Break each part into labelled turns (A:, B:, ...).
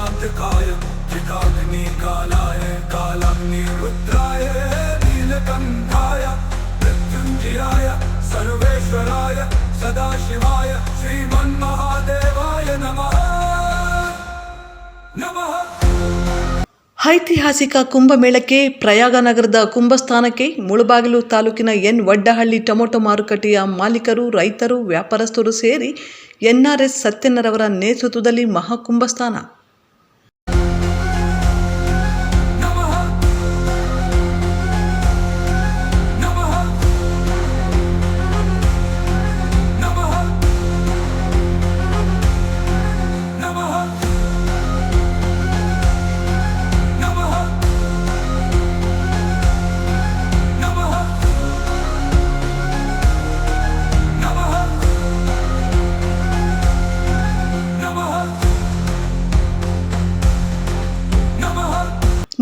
A: शान्तकायं त्रिकाग्निकालाय कालाग्निरुद्राय ನಮಃ ನಮಃ ಐತಿಹಾಸಿಕ ಕುಂಭಮೇಳಕ್ಕೆ ಪ್ರಯಾಗನಗರದ ಕುಂಭಸ್ಥಾನಕ್ಕೆ ಮುಳುಬಾಗಿಲು ತಾಲೂಕಿನ ಎನ್ ವಡ್ಡಹಳ್ಳಿ ಟೊಮೊಟೊ ಮಾರುಕಟ್ಟೆಯ ಮಾಲೀಕರು, ರೈತರು, ವ್ಯಾಪಾರಸ್ಥರು ಸೇರಿ ಎನ್ಆರ್ಎಸ್ ಸತ್ಯನರವರ ನೇತೃತ್ವದಲ್ಲಿ ಮಹಾಕುಂಭಸ್ಥಾನ.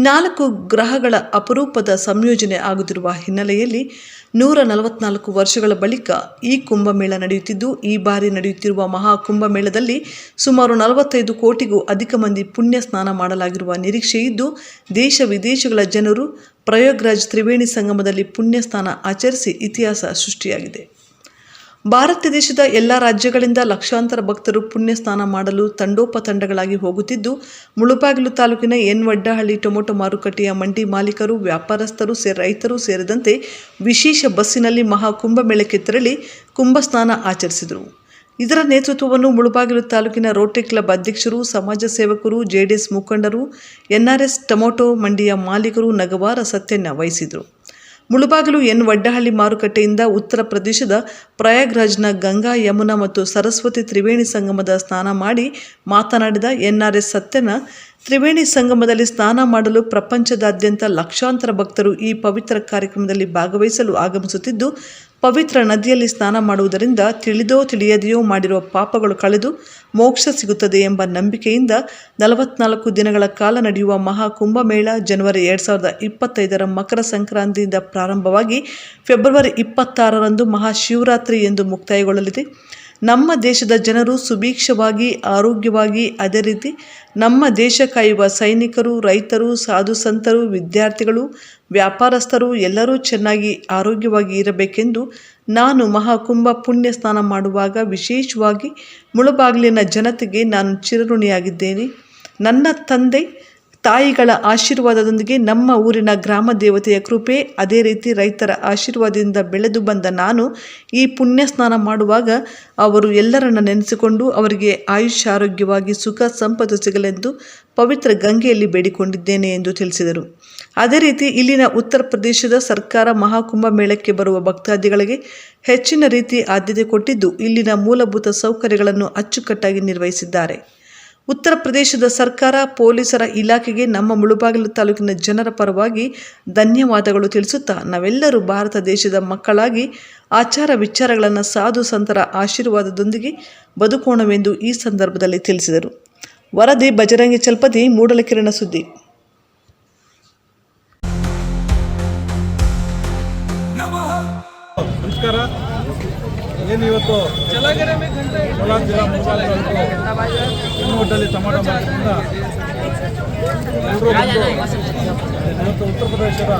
A: ನಾಲ್ಕು ಗ್ರಹಗಳ ಅಪರೂಪದ ಸಂಯೋಜನೆ ಆಗುತ್ತಿರುವ ಹಿನ್ನೆಲೆಯಲ್ಲಿ ನೂರ ನಲವತ್ನಾಲ್ಕು ವರ್ಷಗಳ ಬಳಿಕ ಈ ಕುಂಭಮೇಳ ನಡೆಯುತ್ತಿದ್ದು, ಈ ಬಾರಿ ನಡೆಯುತ್ತಿರುವ ಮಹಾ ಕುಂಭಮೇಳದಲ್ಲಿ ಸುಮಾರು ನಲವತ್ತೈದು ಕೋಟಿಗೂ ಅಧಿಕ ಮಂದಿ ಪುಣ್ಯ ಸ್ನಾನ ಮಾಡಲಾಗಿರುವ ನಿರೀಕ್ಷೆ ಇದ್ದು, ದೇಶ ವಿದೇಶಗಳ ಜನರು ಪ್ರಯೋಗ್ರಾಜ್ ತ್ರಿವೇಣಿ ಸಂಗಮದಲ್ಲಿ ಪುಣ್ಯ ಸ್ನಾನ ಆಚರಿಸಿ ಇತಿಹಾಸ ಸೃಷ್ಟಿಯಾಗಿದೆ. ಭಾರತ ದೇಶದ ಎಲ್ಲ ರಾಜ್ಯಗಳಿಂದ ಲಕ್ಷಾಂತರ ಭಕ್ತರು ಪುಣ್ಯ ಸ್ನಾನ ಮಾಡಲು ತಂಡೋಪತಂಡಗಳಾಗಿ ಹೋಗುತ್ತಿದ್ದು, ಮುಳುಬಾಗಿಲು ತಾಲೂಕಿನ ಎನ್ ವಡ್ಡಹಳ್ಳಿ ಟೊಮೊಟೊ ಮಾರುಕಟ್ಟೆಯ ಮಂಡಿ ಮಾಲೀಕರು, ವ್ಯಾಪಾರಸ್ಥರು ಸೇ, ರೈತರು ಸೇರಿದಂತೆ ವಿಶೇಷ ಬಸ್ಸಿನಲ್ಲಿ ಮಹಾ ಕುಂಭಮೇಳಕ್ಕೆ ತೆರಳಿ ಕುಂಭಸ್ನಾನ ಆಚರಿಸಿದರು. ಇದರ ನೇತೃತ್ವವನ್ನು ಮುಳುಬಾಗಿಲು ತಾಲೂಕಿನ ರೋಟರಿ ಕ್ಲಬ್ ಅಧ್ಯಕ್ಷರು, ಸಮಾಜ ಸೇವಕರು ಜೆಡಿಎಸ್ ಮುಖಂಡರು ಎನ್ಆರ್ಎಸ್ ಟೊಮೊಟೊ ಮಂಡಿಯ ಮಾಲೀಕರು ನಗವಾರ ಸತ್ಯನ್ನ ವಹಿಸಿದರು. ಮುಳುಬಾಗಿಲು ಎನ್ ವಡ್ಡಹಳ್ಳಿ ಮಾರುಕಟ್ಟೆಯಿಂದ ಉತ್ತರ ಪ್ರದೇಶದ ಪ್ರಯಾಗ್ರಾಜ್ನ ಗಂಗಾ, ಯಮುನಾ ಮತ್ತು ಸರಸ್ವತಿ ತ್ರಿವೇಣಿ ಸಂಗಮದ ಸ್ನಾನ ಮಾಡಿ ಮಾತನಾಡಿದ ಎನ್ಆರ್ಎಸ್ ಸತ್ಯನ ತ್ರಿವೇಣಿ ಸಂಗಮದಲ್ಲಿ ಸ್ನಾನ ಮಾಡಲು ಪ್ರಪಂಚದಾದ್ಯಂತ ಲಕ್ಷಾಂತರ ಭಕ್ತರು ಈ ಪವಿತ್ರ ಕಾರ್ಯಕ್ರಮದಲ್ಲಿ ಭಾಗವಹಿಸಲು ಆಗಮಿಸುತ್ತಿದ್ದು ಪವಿತ್ರ ನದಿಯಲ್ಲಿ ಸ್ನಾನ ಮಾಡುವುದರಿಂದ ತಿಳಿದೋ ತಿಳಿಯದೆಯೋ ಮಾಡಿರುವ ಪಾಪಗಳು ಕಳೆದು ಮೋಕ್ಷ ಸಿಗುತ್ತದೆ ಎಂಬ ನಂಬಿಕೆಯಿಂದ ನಲವತ್ನಾಲ್ಕು ದಿನಗಳ ಕಾಲ ನಡೆಯುವ ಮಹಾ ಕುಂಭಮೇಳ ಜನವರಿ ಎರಡು ಸಾವಿರದ ಇಪ್ಪತ್ತೈದರ ಮಕರ ಸಂಕ್ರಾಂತಿಯಿಂದ ಪ್ರಾರಂಭವಾಗಿ ಫೆಬ್ರವರಿ ಇಪ್ಪತ್ತಾರರಂದು ಮಹಾಶಿವರಾತ್ರಿ ಎಂದು ಮುಕ್ತಾಯಗೊಳ್ಳಲಿದೆ. ನಮ್ಮ ದೇಶದ ಜನರು ಸುಭೀಕ್ಷವಾಗಿ, ಆರೋಗ್ಯವಾಗಿ, ಅದೇ ರೀತಿ ನಮ್ಮ ದೇಶ ಕಾಯುವ ಸೈನಿಕರು, ರೈತರು, ಸಾಧು ಸಂತರು, ವಿದ್ಯಾರ್ಥಿಗಳು, ವ್ಯಾಪಾರಸ್ಥರು ಎಲ್ಲರೂ ಚೆನ್ನಾಗಿ, ಆರೋಗ್ಯವಾಗಿ ಇರಬೇಕೆಂದು ನಾನು ಮಹಾಕುಂಭ ಪುಣ್ಯ ಸ್ನಾನ ಮಾಡುವಾಗ ವಿಶೇಷವಾಗಿ ಮುಳಬಾಗಿಲಿನ ಜನತೆಗೆ ನಾನು ಚಿರಋಣಿಯಾಗಿದ್ದೇನೆ. ನನ್ನ ತಂದೆ ತಾಯಿಗಳ ಆಶೀರ್ವಾದದೊಂದಿಗೆ ನಮ್ಮ ಊರಿನ ಗ್ರಾಮ ದೇವತೆಯ ಕೃಪೆ, ಅದೇ ರೀತಿ ರೈತರ ಆಶೀರ್ವಾದದಿಂದ ಬೆಳೆದು ಬಂದ ನಾನು ಈ ಪುಣ್ಯ ಸ್ನಾನ ಮಾಡುವಾಗ ಅವರು ಎಲ್ಲರನ್ನ ನೆನೆಸಿಕೊಂಡು ಅವರಿಗೆ ಆಯುಷ್ಯ ಆರೋಗ್ಯವಾಗಿ ಸುಖ, ಸಂಪತ್ತು ಸಿಗಲೆಂದು ಪವಿತ್ರ ಗಂಗೆಯಲ್ಲಿ ಬೇಡಿಕೊಂಡಿದ್ದೇನೆ ಎಂದು ತಿಳಿಸಿದರು. ಅದೇ ರೀತಿ ಇಲ್ಲಿನ ಉತ್ತರ ಪ್ರದೇಶದ ಸರ್ಕಾರ ಮಹಾಕುಂಭ ಮೇಳಕ್ಕೆ ಬರುವ ಭಕ್ತಾದಿಗಳಿಗೆ ಹೆಚ್ಚಿನ ರೀತಿ ಆದ್ಯತೆ ಕೊಟ್ಟಿದ್ದು ಇಲ್ಲಿನ ಮೂಲಭೂತ ಸೌಕರ್ಯಗಳನ್ನು ಅಚ್ಚುಕಟ್ಟಾಗಿ ನಿರ್ವಹಿಸಿದ್ದಾರೆ. ಉತ್ತರ ಪ್ರದೇಶದ ಸರ್ಕಾರ ಪೊಲೀಸರ ಇಲಾಖೆಗೆ ನಮ್ಮ ಮುಳುಬಾಗಿಲು ತಾಲೂಕಿನ ಜನರ ಪರವಾಗಿ ಧನ್ಯವಾದಗಳು ತಿಳಿಸುತ್ತಾ ನಾವೆಲ್ಲರೂ ಭಾರತ ದೇಶದ ಮಕ್ಕಳಾಗಿ ಆಚಾರ ವಿಚಾರಗಳನ್ನು ಸಾಧು ಸಂತರ ಆಶೀರ್ವಾದದೊಂದಿಗೆ ಬದುಕೋಣವೆಂದು ಈ ಸಂದರ್ಭದಲ್ಲಿ ತಿಳಿಸಿದರು. ವರದಿ ಬಜರಂಗಿ ಚಲ್ಪತಿ, ಮೂಡಲಕಿರಣ ಸುದ್ದಿ.
B: ಕೋಲಾರ ಜಿಲ್ಲಾ ಮುಳಬಾಗಿಲು ಹೆಣ್ಣುಗುಡ್ಡಲ್ಲಿ ಟೊಮಾಟೊ ಮಾರ್ಕೆಟ್ನಿಂದ ಎಲ್ಲರೂ ಇವತ್ತು ಉತ್ತರ ಪ್ರದೇಶದ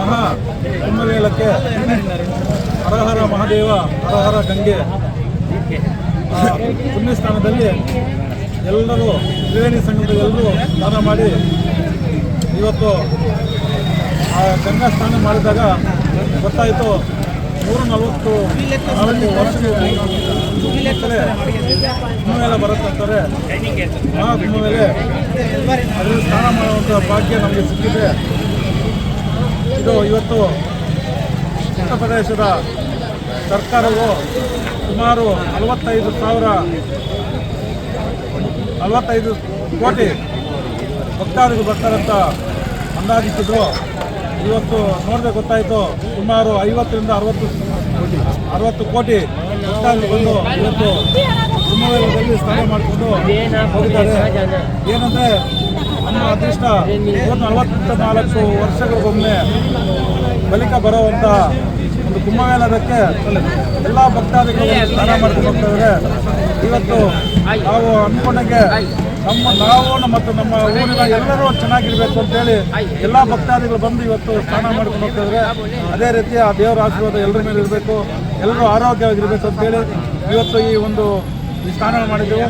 B: ಮಹಾ ಕುಂಭಮೇಳಕ್ಕೆ ಹರಹರ ಮಹಾದೇವ, ಹರಹರ ಗಂಗೆ ಪುಣ್ಯಸ್ಥಾನದಲ್ಲಿ ಎಲ್ಲರೂ ತ್ರಿವೇಣಿ ಸಂಘದ ಎಲ್ಲರೂ ಸ್ನಾನ ಮಾಡಿ ಇವತ್ತು ಆ ಗಂಗಾ ಸ್ನಾನ ಮಾಡಿದಾಗ ಗೊತ್ತಾಯಿತು ನೂರ ನಲವತ್ತು ನಾಲ್ಕು ವರ್ಷಗಳು ಮೇಲೆ ಬರುತ್ತೆ ಅಂತಾರೆ ಆ ಮೇಲೆ ಅದರಲ್ಲಿ ಸ್ನಾನ ಮಾಡುವಂಥ ಭಾಗ್ಯ ನಮಗೆ ಸಿಕ್ಕಿದೆ. ಇದು ಇವತ್ತು ಉತ್ತರ ಪ್ರದೇಶದ ಸರ್ಕಾರವು ಸುಮಾರು ನಲವತ್ತೈದು ಸಾವಿರ ನಲವತ್ತೈದು ಕೋಟಿ ಭಕ್ತಾದಿಗಳು ಬರ್ತಾರಂತ ಅಂದಾಜಿಸಿದ್ರು. ಇವತ್ತು ನೋಡಿದ್ರೆ ಗೊತ್ತಾಯಿತು, ಸುಮಾರು ಐವತ್ತರಿಂದ ಅರವತ್ತು ಅರವತ್ತು ಕೋಟಿ ಭಕ್ತಾದಿಗಳು ಬಂದು ಇವತ್ತು ಕುಂಭಮೇಳದಲ್ಲಿ ಸ್ನಾನ ಮಾಡಿಕೊಂಡು ಹೋಗಿದ್ದಾರೆ ಏನಂದರೆ, ನಮ್ಮ ಅದೃಷ್ಟ ನಲವತ್ತ ನಾಲ್ಕು ವರ್ಷಗಳಿಗೊಮ್ಮೆ ಬಳಿಕ ಬರುವಂಥ ಒಂದು ಕುಂಭಮೇಳದಕ್ಕೆ ಎಲ್ಲ ಭಕ್ತಾದಿಗಳು ಸ್ನಾನ ಮಾಡ್ಕೊಂಡು ಹೋಗ್ತಾ ಇವತ್ತು ನಾವು ಅನ್ಕೊಂಡಂಗೆ ನಮ್ಮ ನಾವು ಮತ್ತು ನಮ್ಮ ಊರಿನ ಎಲ್ಲರೂ ಚೆನ್ನಾಗಿರ್ಬೇಕು ಅಂತೇಳಿ ಎಲ್ಲ ಭಕ್ತಾದಿಗಳು ಬಂದು ಇವತ್ತು ಸ್ನಾನ ಮಾಡ್ಕೊಂಡು ಹೋಗ್ತಿದ್ರೆ ಅದೇ ರೀತಿ ಆ ದೇವರ ಆಶೀರ್ವಾದ ಎಲ್ಲರ ಮೇಲೆ ಇರಬೇಕು. ಎಲ್ಲರೂ ಆರೋಗ್ಯವಾಗಿರ್ಬೇಕು ಅಂತೇಳಿ ಇವತ್ತು ಈ ಒಂದು ಸ್ನಾನ ಮಾಡಿದ್ದೆವು.